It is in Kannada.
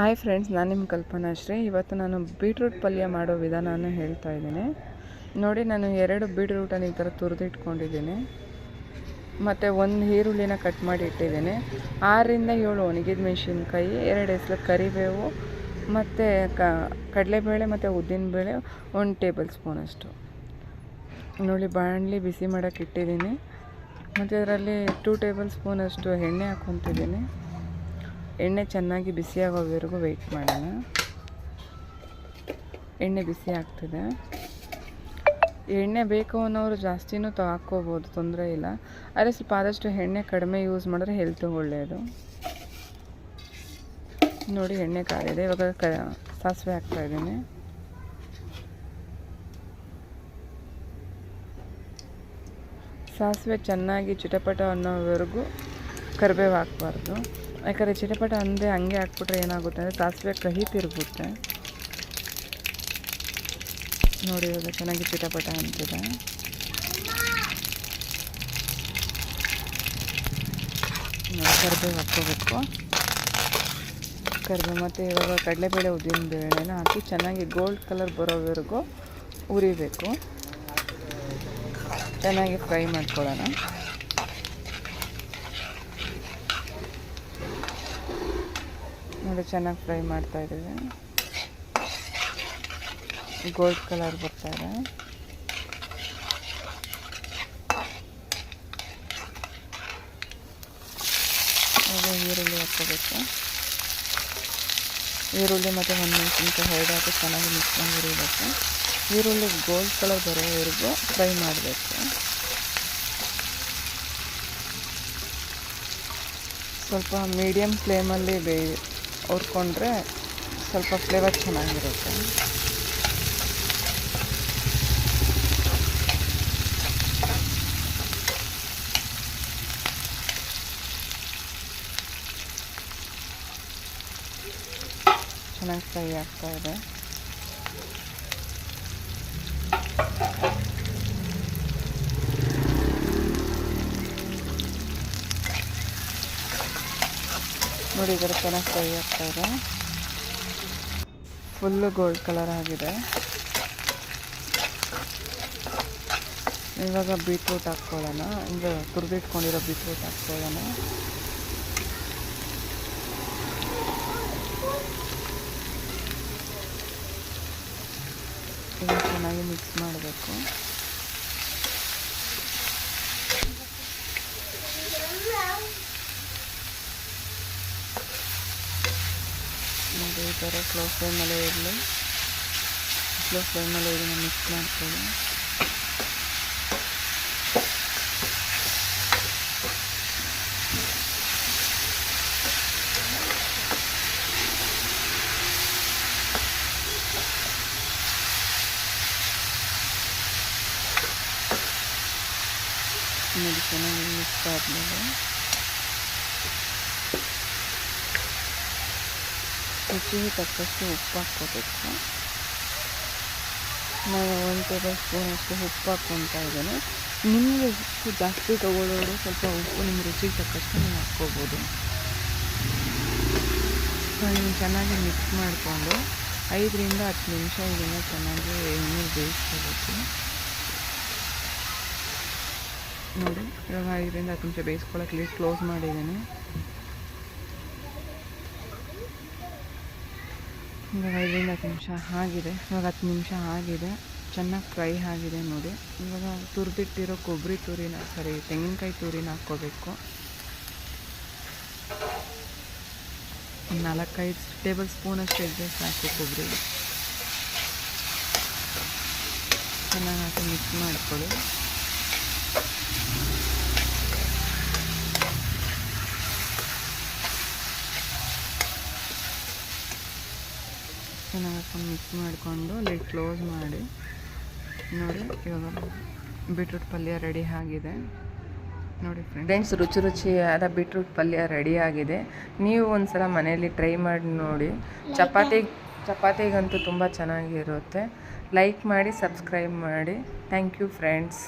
ಹಾಯ್ ಫ್ರೆಂಡ್ಸ್ ನಾನು ನಿಮ್ಮ ಕಲ್ಪನಾ ಶ್ರೀ. ಇವತ್ತು ನಾನು ಬೀಟ್ರೂಟ್ ಪಲ್ಯ ಮಾಡೋ ವಿಧಾನವನ್ನು ಹೇಳ್ತಾ ಇದ್ದೀನಿ. ನೋಡಿ, ನಾನು ಎರಡು ಬೀಟ್ರೂಟನ್ನು ಈ ಥರ ತುರಿದಿಟ್ಕೊಂಡಿದ್ದೀನಿ. ಮತ್ತು ಒಂದು ಈರುಳ್ಳಿನ ಕಟ್ ಮಾಡಿ ಇಟ್ಟಿದ್ದೀನಿ. ಆರರಿಂದ ಏಳು ಒಣಗಿದ ಮೆಣಸಿನ್ಕಾಯಿ, ಎರಡು ಹೆಸ್ಲು ಕರಿಬೇವು, ಮತ್ತು ಕ, ಕಡಲೆಬೇಳೆ ಮತ್ತು ಉದ್ದಿನಬೇಳೆ ಒಂದು ಟೇಬಲ್ ಸ್ಪೂನಷ್ಟು ನೋಡಿ, ಬಾಣಲಿ ಬಿಸಿ ಮಾಡೋಕ್ಕೆ ಇಟ್ಟಿದ್ದೀನಿ. ಮತ್ತು ಅದರಲ್ಲಿ ಟೂ ಟೇಬಲ್ ಸ್ಪೂನಷ್ಟು ಎಣ್ಣೆ ಹಾಕ್ಕೊತಿದ್ದೀನಿ. ಎಣ್ಣೆ ಚೆನ್ನಾಗಿ ಬಿಸಿಯಾಗೋವರೆಗೂ ವೆಯ್ಟ್ ಮಾಡೋಣ. ಎಣ್ಣೆ ಬಿಸಿ ಆಗ್ತಿದೆ. ಎಣ್ಣೆ ಬೇಕು ಅನ್ನೋರು ಜಾಸ್ತಿನೂ ತ ಹಾಕ್ಕೋಬೋದು, ತೊಂದರೆ ಇಲ್ಲ. ಆದರೆ ಸ್ವಲ್ಪ ಆದಷ್ಟು ಎಣ್ಣೆ ಕಡಿಮೆ ಯೂಸ್ ಮಾಡಿದ್ರೆ ಹೆಲ್ತ್ ಒಳ್ಳೆಯದು ನೋಡಿ ಎಣ್ಣೆ ಕಾಯಿದೆ ಇವಾಗ ಕ ಸಾಸಿವೆ ಹಾಕ್ತಾಯಿದ್ದೀನಿ ಸಾಸಿವೆ ಚೆನ್ನಾಗಿ ಚಿಟಪಟ ಅನ್ನೋವರೆಗೂ ಕರಿಬೇವು ಹಾಕ್ಬಾರ್ದು. ಯಾಕಂದರೆ ಚಿಟಪಟ ಅಂದರೆ ಹಂಗೆ ಹಾಕ್ಬಿಟ್ರೆ ಏನಾಗುತ್ತೆ ಅಂದರೆ ಸಾಸಿವೆ ಕಹಿ ತಿರುಗುತ್ತೆ. ನೋಡಿ, ಇವಾಗ ಚೆನ್ನಾಗಿ ಚಿಟಪಟ ಅಂತಿದೆ ಕರಿಬೇವು ಹಾಕ್ಕೋಬೇಕು. ಕರಿಬೇವು ಮತ್ತು ಇವಾಗ ಕಡಲೆಬೇಳೆ ಉದ್ದಿನ ಬೇಳೆನ ಹಾಕಿ ಚೆನ್ನಾಗಿ ಗೋಲ್ಡ್ ಕಲರ್ ಬರೋವರೆಗೂ ಉರಿಬೇಕು. ಚೆನ್ನಾಗಿ ಫ್ರೈ ಮಾಡ್ಕೊಳ್ಳೋಣ. ನೋಡಿ, ಚೆನ್ನಾಗಿ ಫ್ರೈ ಮಾಡ್ತಾ ಇದ್ದೀವಿ. ಗೋಲ್ಡ್ ಕಲರ್ ಬರ್ತಾ ಇದೆ. ಈರುಳ್ಳಿ ಹಾಕೋಬೇಕು ಈರುಳ್ಳಿ ಮತ್ತು ಮೆಣಸಿನ್ಕಾಯಿ ಹೈಡ್ ಹಾಕಿ ಚೆನ್ನಾಗಿ ಮಿಕ್ಸ್ ಮಾಡಿ ಉರಿಬೇಕು ಈರುಳ್ಳಿ ಗೋಲ್ಡ್ ಕಲರ್ ಬರೋವರೆಗೂ ಫ್ರೈ ಮಾಡಬೇಕು. ಸ್ವಲ್ಪ ಮೀಡಿಯಮ್ ಫ್ಲೇಮಲ್ಲಿ ಬೇ ಹುರ್ಕೊಂಡ್ರೆ ಸ್ವಲ್ಪ ಫ್ಲೇವರ್ ಚೆನ್ನಾಗಿರುತ್ತೆ. ಚೆನ್ನಾಗಿ ಫ್ರೈ ಆಗ್ತಾ ಇದೆ. ನೋಡಿ ಇದರ ಚೆನ್ನಾಗಿ ಫ್ರೈ ಆಗ್ತಾ ಇದೆ. ಫುಲ್ಲು ಗೋಲ್ಡ್ ಕಲರ್ ಆಗಿದೆ. ಇವಾಗ ಬೀಟ್ರೂಟ್ ಹಾಕ್ಕೊಳ್ಳೋಣ. ಅಂದರೆ ತುರಿದಿಟ್ಕೊಂಡಿರೋ ಬೀಟ್ರೂಟ್ ಹಾಕ್ಕೊಳ್ಳೋಣ. ಚೆನ್ನಾಗಿ ಮಿಕ್ಸ್ ಮಾಡಬೇಕು ನೋಡಿ ಈ ಥರ ಸ್ಲೋ ಫ್ಲೇಮಲ್ಲೇ ಇರಲಿ ಸ್ಲೋ ಫ್ಲೇಮಲ್ಲೇ ಇದನ್ನು ಮಿಕ್ಸ್ ಮಾಡ್ಕೊಳ್ಳಿ ನೋಡಿ ಚೆನ್ನಾಗಿ ಮಿಕ್ಸ್ ಆದಮೇಲೆ ರುಚಿಗೆ ತಕ್ಕಷ್ಟು ಉಪ್ಪು ಹಾಕ್ಕೋಬೇಕು ನಾನು ಒಂದು ಟೇಬಲ್ ಸ್ಪೂನಷ್ಟು ಉಪ್ಪು ಹಾಕ್ಕೊತಾ ಇದ್ದೇನೆ ನಿಮಗೆ ಉಪ್ಪು ಜಾಸ್ತಿ ತೊಗೊಳ್ಳೋರು ಸ್ವಲ್ಪ ಉಪ್ಪು ನಿಮ್ಮ ರುಚಿಗೆ ತಕ್ಕಷ್ಟು ನೀವು ಹಾಕ್ಕೋಬೋದು ನೀವು ಚೆನ್ನಾಗಿ ಮಿಕ್ಸ್ ಮಾಡಿಕೊಂಡು ಐದರಿಂದ ಹತ್ತು ನಿಮಿಷ ಇದನ್ನು ಚೆನ್ನಾಗಿ ಎಣ್ಣೆ ಬೇಯಿಸ್ಕೋಬೇಕು ನೋಡಿ ಇವಾಗ ಐದರಿಂದ ಹತ್ತು ನಿಮಿಷ ಬೇಯಿಸ್ಕೊಳ್ಳೋಕೆ ಲೀಟ್ ಕ್ಲೋಸ್ ಮಾಡಿದ್ದೀನಿ ಇವಾಗ ಐದರಿಂದ ಹತ್ತು ನಿಮಿಷ ಆಗಿದೆ. ಇವಾಗ ಹತ್ತು ನಿಮಿಷ ಆಗಿದೆ. ಚೆನ್ನಾಗಿ ಫ್ರೈ ಆಗಿದೆ ನೋಡಿ. ಇವಾಗ ತುರಿದಿಟ್ಟಿರೋ ಕೊಬ್ಬರಿ ತುರಿನ, ಸರಿ, ತೆಂಗಿನಕಾಯಿ ತುರಿನ ಹಾಕ್ಕೋಬೇಕು. ನಾಲ್ಕೈದು ಟೇಬಲ್ ಸ್ಪೂನಷ್ಟು ಇದ್ದರೆ ಸಾಕು ಕೊಬ್ಬರಿ. ಚೆನ್ನಾಗಿ ಹಾಕಿ ಮಿಕ್ಸ್ ಮಾಡ್ಕೊಳ್ಳಿ. ಚೆನ್ನಾಗಿ ಹಾಕೊಂಡು ಮಿಕ್ಸ್ ಮಾಡಿಕೊಂಡು ಅಲ್ಲಿ ಕ್ಲೋಸ್ ಮಾಡಿ. ನೋಡಿ ಇವಾಗ ಬೀಟ್ರೂಟ್ ಪಲ್ಯ ರೆಡಿ ಆಗಿದೆ. ನೋಡಿ ಫ್ರೆಂಡ್ಸ್ ರುಚಿ ರುಚಿಯಾದ ಬೀಟ್ರೂಟ್ ಪಲ್ಯ ರೆಡಿ ಆಗಿದೆ. ನೀವು ಒಂದು ಸಲ ಮನೆಯಲ್ಲಿ ಟ್ರೈ ಮಾಡಿ ನೋಡಿ. ಚಪಾತಿ ಚಪಾತಿಗಂತೂ ತುಂಬ ಚೆನ್ನಾಗಿರುತ್ತೆ. ಲೈಕ್ ಮಾಡಿ ಸಬ್ಸ್ಕ್ರೈಬ್ ಮಾಡಿ. Thank you friends